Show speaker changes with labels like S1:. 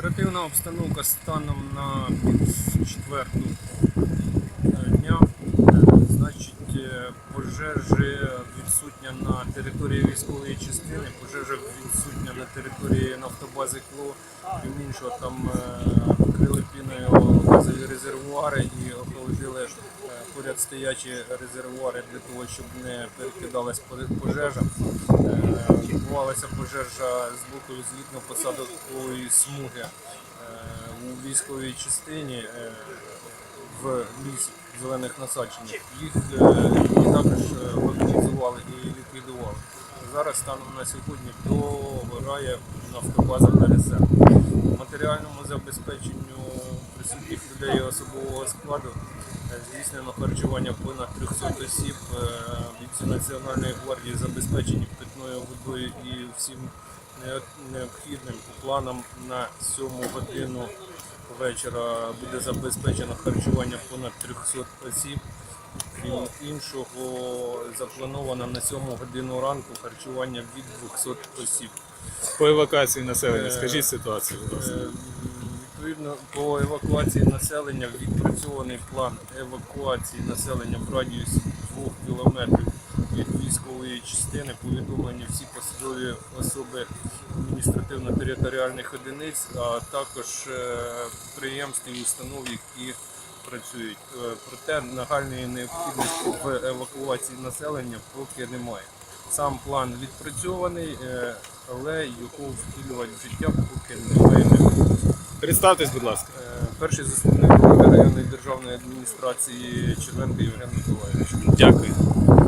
S1: Оперативна обстановка станом на пів четверту е, дня. Значить, е, пожежі відсутня на території військової частини, пожежа відсутня на території нафтобази КЛО, тим іншого, там е, поряд стоячі резервуари для того, щоб не перекидалась пожежа. Е, Відбувалася пожежа з боку злітно-посадкової смуги е, у військовій частині е, в лісі зелених насадженнях. Їх також організували і ліквідували. Зараз станом на сьогодні догорає нафтобаза ПРСМ. Матеріальному забезпеченню присутніх людей особового складу здійснено харчування понад 300 осіб. Е, Бійці Національної гвардії забезпечені питною водою і всім необхідним по планам на 7 годину вечора буде забезпечено харчування понад 300 осіб. Крім іншого, заплановано на 7 годину ранку харчування від 200 осіб.
S2: По евакуації населення,
S1: Е,
S2: скажіть ситуацію, будь ласка.
S1: Відповідно, по евакуації населення відпрацьований план евакуації населення в радіусі 2 кілометрів від військової частини. Повідомлені всі посадові особи адміністративно-територіальних одиниць, а також е, підприємств і установ, які працюють. Е, Проте нагальної необхідності в евакуації населення поки немає. Сам план відпрацьований, е, але його втілювати в життя поки немає.
S2: Представтесь, будь ласка.
S1: Е, Перший заступник голови районної державної адміністрації Червенка Євген Миколаївич.
S2: Дякую.